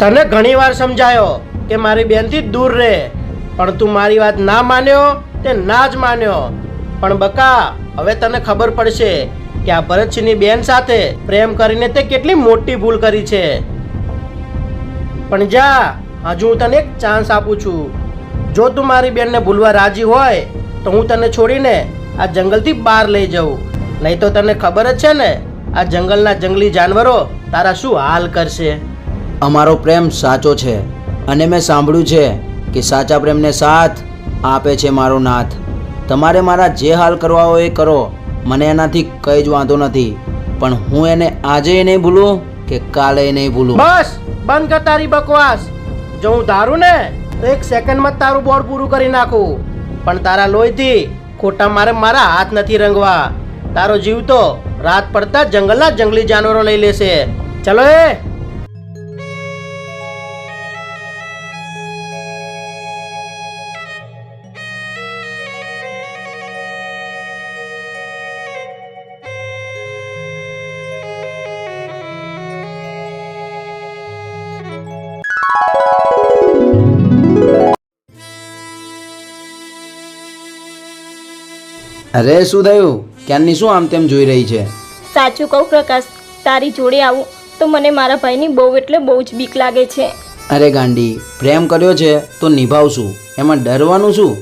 તને ઘણી વાર સમજાયો કે મારી બેનથી દૂર રહે, પણ તું મારી વાત ના માન્યો તે ના જ માન્યો. પણ બકા, હવે તને ખબર પડશે કે આ ભરતસિંહની બેન સાથે પ્રેમ કરીને તે કેટલી મોટી ભૂલ કરી છે. પણ જા, હજુ હું તને એક ચાન્સ આપું છું. જો તું મારી બેનને ભૂલવા રાજી હોય, તો હું તને છોડીને આ જંગલથી બહાર લઈ જાઉં. નહીં તો તને ખબર જ છે ને, આ જંગલના જંગલી જાનવરો તારા શું હાલ કરશે? અમારો પ્રેમ સાચો છે અને મેં સાંભળ્યું છે કે સાચા પ્રેમને સાથ આપે છે મારો નાથ. તમારે મારા જે હાલ કરવા હોય એ કરો, મને એનાથી કંઈ જ વાંધો નથી. પણ હું એને આજે નહીં ભૂલું કે કાલે નહીં ભૂલું. બસ, બંધ કર તારી બકવાસ. જો હું ધારું ને, તો એક સેકન્ડમાં તારું બોર્ડ પૂરું કરી નાખું. પણ તારા લોહીથી ખોટા મારે મારા હાથ નથી રંગવા. તારો જીવ તો રાત પડતા જંગલના જંગલી જાનવરો લઈ લેશે. ચલો એ. અરે શું થયું? ક્યારની શું આમ તેમ જોઈ રહી છે? સાચું કહું પ્રકાશ તારી જોડે આવું તો મને મારા ભાઈની બહુ એટલે બહુ જ બીક લાગે છે. અરે ગાંડી પ્રેમ કર્યો છે તો નિભાવશું. એમાં ડરવાનું શું?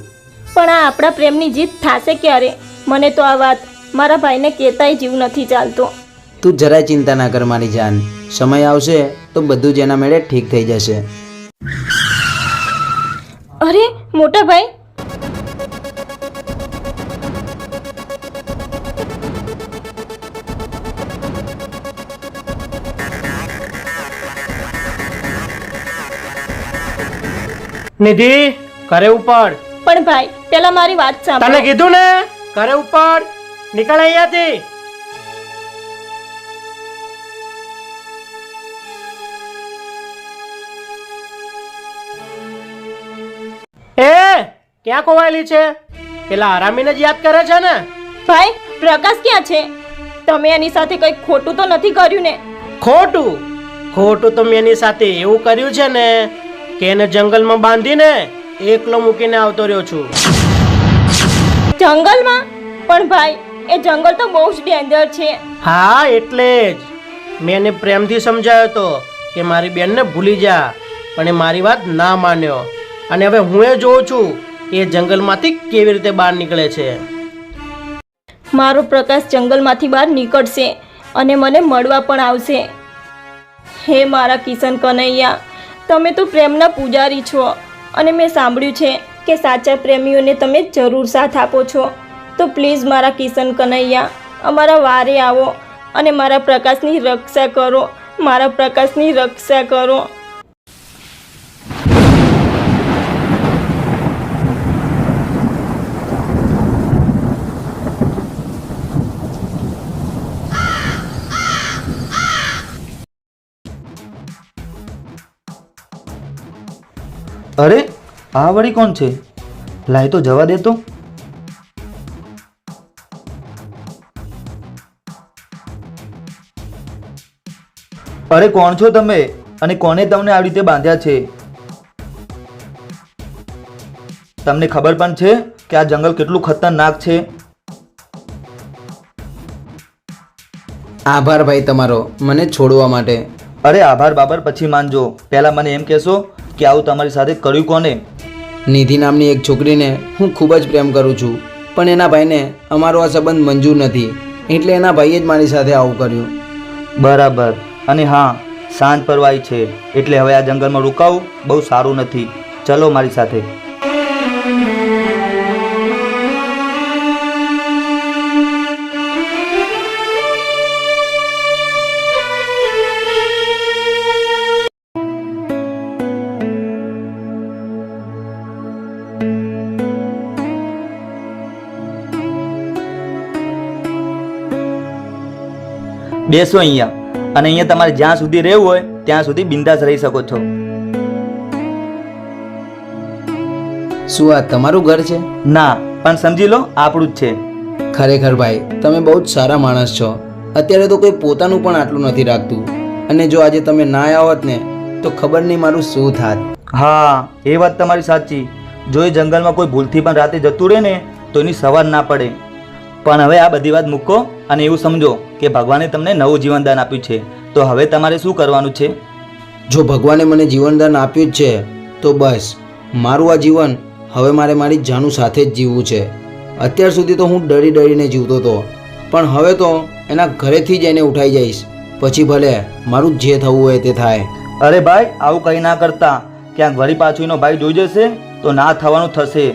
પણ આ આપણા પ્રેમની જીત થશે ક્યારે? મને તો આ વાત મારા ભાઈને કહેતાય જીવ નથી ચાલતો. તું જરાય ચિંતા ના કર મારી જાન. સમય આવશે તો બધું જ એના મેળે ઠીક થઈ જશે. અરે મોટા ભાઈ નિધિ ઘરે ઉપર પણ ભાઈ પેલા મારી વાત તને સાંભળો કીધું ને? ઘરે ઉપર નીકળ અહીંયાથી. એ ક્યાં કોવાયેલી છે? પેલા આરામીને જ યાદ કરે છે ને? ભાઈ પ્રકાશ ક્યાં છે? તમે એની સાથે કંઈ ખોટું તો નથી કર્યું ને? ખોટું? ખોટું તો મેં એની સાથે એવું કર્યું છે ને? કે એને જંગલમાં બાંધીને એકલો મૂકીને આવતો રહ્યો છું. જંગલમાં? પણ ભાઈ એ જંગલ તો બહુ જ ડેન્જર છે. હા એટલે જ. મેં એને પ્રેમથી સમજાયો હતો કે મારી બેનને ભૂલી જા પણ એ મારી વાત ના માન્યો. અને હવે હું એ જોઉં છું કે એ જંગલમાંથી કેવી રીતે બહાર નીકળે છે. મારો પ્રકાશ જંગલમાંથી બહાર નીકળશે અને મને મળવા પણ આવશે. હે મારા કિશન કનૈયા તમે તો પ્રેમના પૂજારી છો. અને મેં સાંભળ્યું છે કે સાચા પ્રેમીઓને તમે જરૂર સાથ આપો છો. તો પ્લીઝ મારા કિશન કનૈયા, અમારા વારે આવો અને મારા પ્રકાશની રક્ષા કરો. મારા પ્રકાશની રક્ષા કરો. અરે આ વળી કોણ છે? લાય તો જવા દે તો. અરે કોણ છો તમે? અને કોને તમને આવી રીતે બાંધ્યા છે? તમને ખબર પણ છે કે આ જંગલ કેટલું ખતરનાક છે? આભાર ભાઈ તમારો મને છોડવા માટે. અરે આભાર બાબર પછી માનજો. પહેલાં મને એમ કહેશો કે આવું તમારી સાથે કર્યું કોને? નિધિ નામની એક છોકરીને હું ખૂબ જ પ્રેમ કરું છું પણ એના ભાઈને અમારો આ સંબંધ મંજૂર નથી એટલે એના ભાઈએ જ મારી સાથે આવું કર્યું. બરાબર. અને હા સાંજ પરવાઈ છે એટલે હવે આ જંગલમાં રોકાવું બહુ સારું નથી. ચલો મારી સાથે. બેસો અહીંયા. અને અહીંયા તમારે જ્યાં સુધી રહેવું હોય ત્યાં સુધી બિંદાસ રહી શકો છો. શું આ તમારું ઘર છે? ના પણ સમજી લો આપણું જ છે. ખરેખર ભાઈ તમે બહુ જ સારા માણસ છો. અત્યારે તો કોઈ પોતાનું પણ આટલું નથી રાખતું. અને જો આજે તમે ના આવ્યા હોત ને તો ખબર નહીં મારું શું થાત. હા એ વાત તમારી સાચી. જો એ જંગલમાં કોઈ ભૂલથી પણ રાતે જતું રહે ને તો એની સવાર ના પડે. પણ હવે આ બધી વાત મૂકો. અને એવું સમજો કે ભગવાને તમને નવું જીવનદાન આપ્યું છે. તો હવે તમારે શું કરવાનું છે? જો ભગવાને મને જીવનદાન આપ્યું જ છે તો બસ. મારું આ જીવન હવે મારે મારી જાનું સાથે જ જીવવું છે. અત્યાર સુધી તો હું ડરી ડરીને જીવતો હતો. પણ હવે તો એના ઘરેથી જ એને ઉઠાઈ જઈશ. પછી ભલે મારું જે થવું હોય તે થાય. અરે ભાઈ આવું કંઈ ના કરતા. ક્યાંક વળી પાછું એનો ભાઈ જોઈ જશે તો ના થવાનું થશે.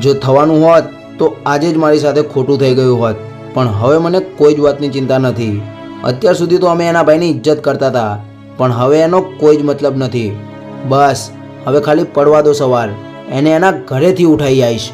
જો થવાનું હોત તો આજે જ મારી સાથે ખોટું થઈ ગયું હોત. પણ હવે મને કોઈ જ વાતની ચિંતા નથી. અત્યાર સુધી તો અમે એના ભાઈની ઇજ્જત કરતા હતા, પણ હવે એનો કોઈ જ મતલબ નથી. બસ, હવે ખાલી પડવા દો સવાર એને એના ઘરેથી ઉઠાઈ આવીશ.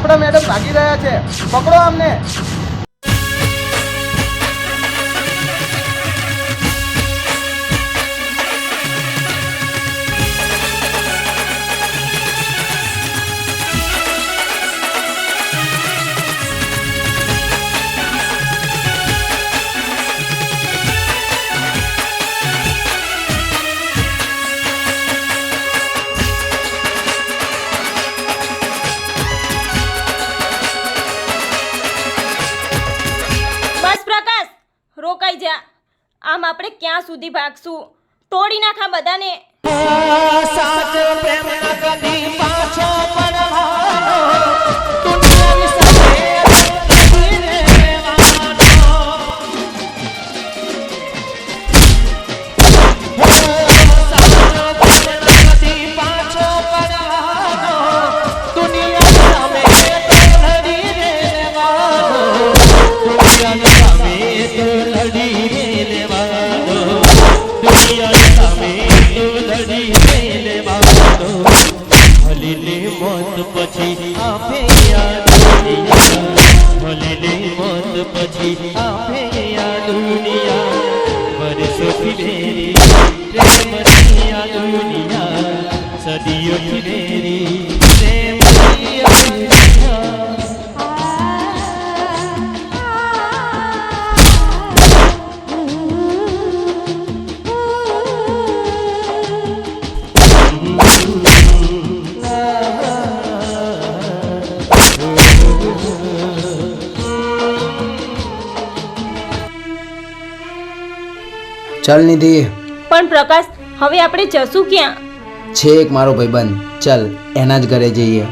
આપણા મેડમ ભાગી રહ્યા છે. પકડો અમને ભાગશું. તોડી નાખા બધાને. પછી ચાલ નિધિ. પણ પ્રકાશ હવે આપણે જશું ક્યાં? છે એક મારો ભાઈબંધ. ચાલ એના જ ઘરે જઈએ.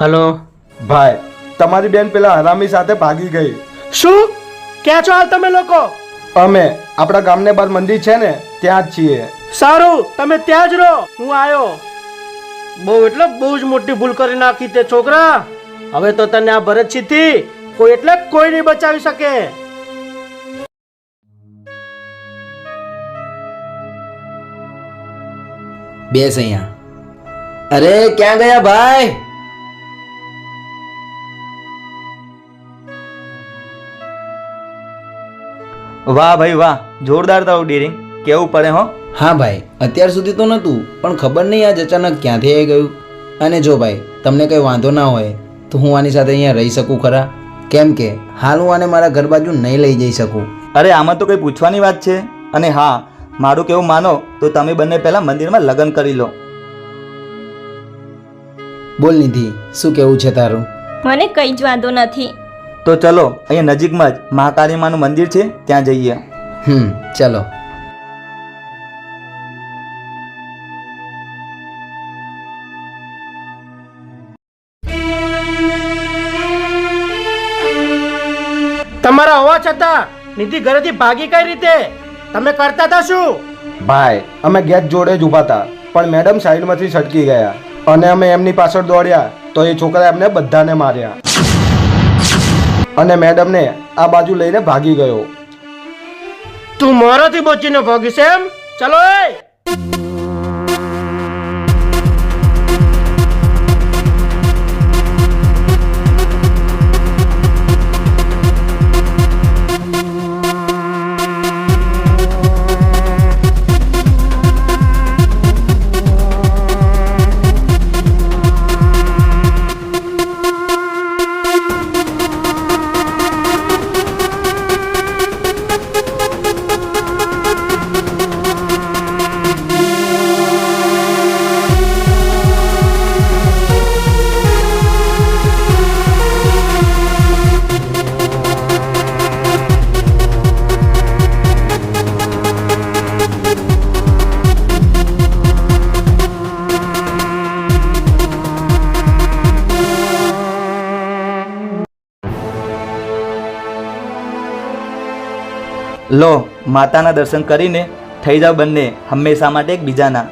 હલો. ભાઈ તમારી બેન પેલા હરામી સાથે ભાગી ગઈ. શું? ક્યાં છો હાલ તમે લોકો? અમે આપણા ગામને બાર મંદિર છે ને ત્યાં જ છીએ. સારું તમે ત્યાં જ રહો. હું આવ્યો બહુ એટલે બહુ જ મોટી ભૂલ કરી નાખી તે છોકરા. હવે તો તને આ ભરતસિંહથી કોઈ એટલે કોઈ નહીં બચાવી શકે. બેસ અહીંયા. અરે ક્યાં ગયા ભાઈ? વાહ ભાઈ વાહ જોરદાર તારું ડીરિંગ કેવું પડે હો? હા ભાઈ અત્યાર સુધી તો નહોતું પણ ખબર નહીં આજ અચાનક ક્યાંથી આવી ગયું. અને જો ભાઈ તમને કંઈ વાંધો ના હોય તો હું આની સાથે અહીંયા રહી શકું ખરા? કેમ કે હાલ હું આને મારા ઘર બાજુ નહીં લઈ જઈ શકું. અરે આમાં તો કંઈ પૂછવાની વાત છે? અને હા મારું કેવું માનો તો તમે બંને પહેલાં મંદિરમાં લગ્ન કરી લો. બોલ નિધિ શું કેવું છે તારું? મને કંઈ જ વાંધો નથી. તો ચલો અહીંયા નજીકમાં જ મહાકાળી માનું મંદિર છે ત્યાં જઈએ. હમ ચલો. તમારા હોવા છતાં નિધિ ઘરેથી ભાગી કઈ રીતે? તમે કરતા હતા શું? ભાઈ અમે ગેટ જોડે જ ઊભા હતા પણ મેડમ સાઈડમાંથી છટકી ગયા. અને અમે એમની પાછળ દોડ્યા તો એ છોકરા એમને બધાને માર્યા. અને મેડમને આ બાજુ લઈને ભાગી ગયો. તું મારાથી બચીને ભાગીશ એમ? ચલો લો, માતાના દર્શન કરીને થઈ જાવ બંને, હંમેશા માટે એકબીજાના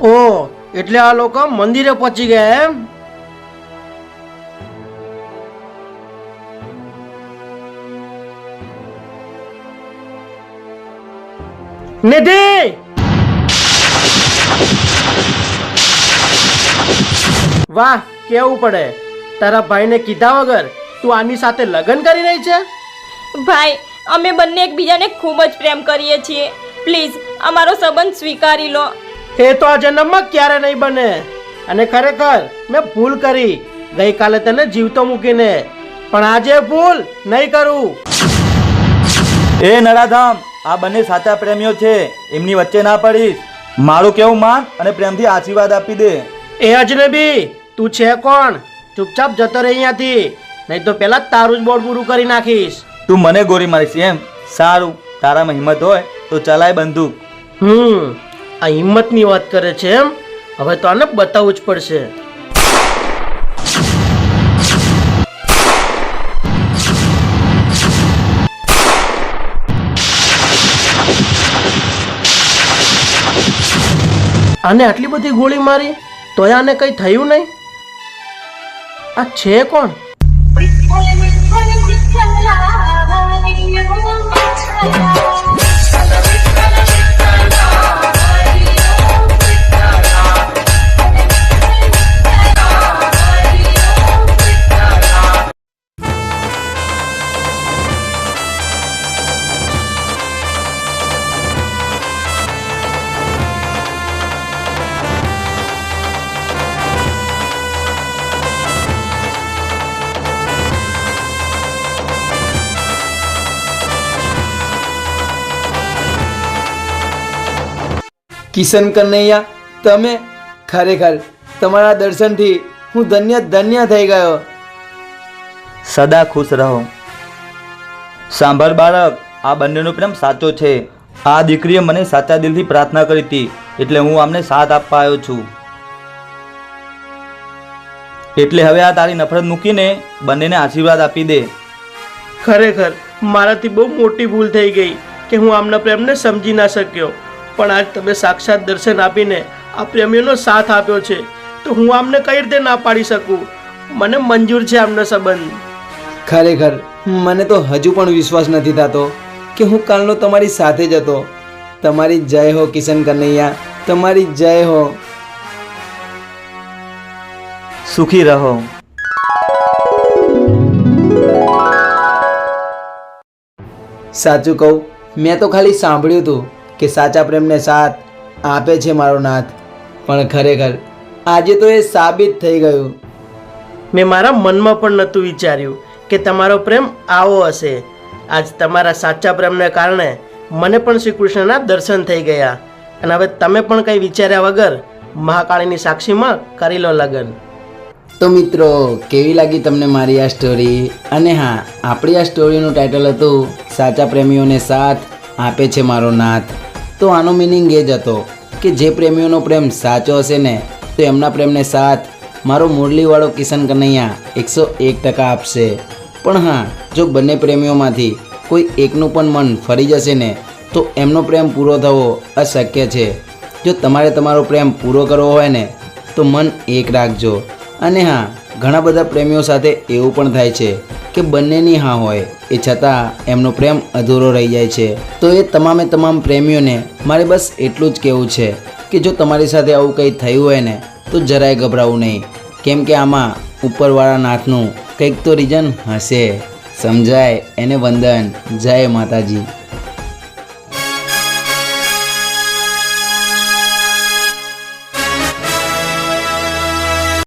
ઓ, એટલે આ લોકો મંદિરે પહોંચી ગયા એમ? નિધિ! વાહ કેવું પડે? તારા ભાઈને કીધા વગર તું આની સાથે લગ્ન કરી રહી છે? ભાઈ અમે બંને એકબીજાને ખૂબ જ પ્રેમ કરીએ છીએ. પ્લીઝ અમારો સંબંધ સ્વીકારી લો. એ તો આ જન્મમાં ક્યારે નહીં બને. અને ખરેખર મેં ભૂલ કરી. ગઈકાલે તને જીવતો મૂકીને. પણ આજે ભૂલ નહીં કરું. એ નરાધામ આ બંને સાચા પ્રેમીઓ છે. એમની વચ્ચે ના પડીશ. મારું કેવું માન અને પ્રેમથી આશીર્વાદ આપી દે. એ અજનબી તું છે કોણ? ચૂપચાપ જતો રહે અહીંયાથી. નહીં તો પહેલાં જ તારું જ બોર્ડ પૂરું કરી નાખીશ. તું મને ગોરી મારીશ એમ? સારું તારામાં હિંમત હોય તો ચલાય બંદૂક હમ આ હિંમતની વાત કરે છે એમ? હવે તો આને બતાવવું જ પડશે. આને આટલી બધી ગોળી મારી? તોય આને કંઈ થયું નહીં? આ છે કોણ? વિઠ્ઠલ વિઠ્ઠલ કિશન કનૈયા તમે ખરેખર તમારા દર્શનથી હું ધન્ય ધન્ય થઈ ગયો. સદા ખુશ રહો. સાંભળ બાળક આ બંનેનો પ્રેમ સાચો છે. આ દીકરીએ મને સાચા દિલથી પ્રાર્થના કરી હતી એટલે હું આમને સાથ આપવા આવ્યો છું. એટલે હવે આ તારી નફરત મૂકીને બંનેને આશીર્વાદ આપી દે. ખરેખર મારાથી બહુ મોટી ભૂલ થઈ ગઈ કે હું આમના પ્રેમને સમજી ના શક્યો. પણ આજ તમે સાક્ષાત દર્શન આપીને આ પ્રેમીઓનો સાથ આપ્યો છે તો હું આમને કઈ રીતે ના પાડી શકું? મને મંજૂર છે આમનો સંબંધ. ખરેખર મને તો હજુ પણ વિશ્વાસ નથી થતો કે હું કાલનો તમારી સાથે જ હતો. તમારી જય હો કિશન કનૈયા તમારી જય હો. સુખી રહો. સાચું કહું મેં તો ખાલી સાંભળ્યું હતું. કે સાચા પ્રેમને સાથ આપે છે મારો નાથ. પણ ખરેખર આજે તો એ સાબિત થઈ ગયું. મેં મારા મનમાં પણ નહોતું વિચાર્યું કે તમારો પ્રેમ આવો હશે. આજ તમારા સાચા પ્રેમને કારણે મને પણ શ્રી કૃષ્ણના દર્શન થઈ ગયા. અને હવે તમે પણ કંઈ વિચાર્યા વગર મહાકાળીની સાક્ષીમાં કરી લો લગ્ન. તો મિત્રો કેવી લાગી તમને મારી આ સ્ટોરી અને હા આપણી આ સ્ટોરીનું ટાઇટલ હતું સાચા પ્રેમીઓને સાથ આપે છે મારો નાથ. તો આનો મિનિંગ એ જ હતો કે જે પ્રેમીઓનો પ્રેમ સાચો હશે ને, તો એમના પ્રેમને સાથ મારો મુરલીવાળો કિશન કનૈયા એકસો એક ટકા આપશે. પણ હા, જો બંને પ્રેમીઓમાંથી કોઈ એકનું પણ મન ફરી જશે ને, તો એમનો પ્રેમ પૂરો થવો અશક્ય છે. જો તમારે તમારો પ્રેમ પૂરો કરવો હોય ને, તો મન એક રાખજો. અને હા, ઘણા બધા પ્રેમીઓ સાથે એવું પણ થાય છે કે બંનેની હા હોય. એ છતાં એમનો પ્રેમ અધૂરો રહી જાય છે. તો એ તમામે તમામ પ્રેમીઓને, મારે બસ એટલું જ કહેવું છે કે જો તમારી સાથે આવું કંઈ થયું હોય ને, તો જરાય ગભરાવું નહીં. કેમ કે આમાં ઉપરવાળા નાથનું કંઈક તો રીઝન હશે. સમજાય એને વંદન. જય માતાજી.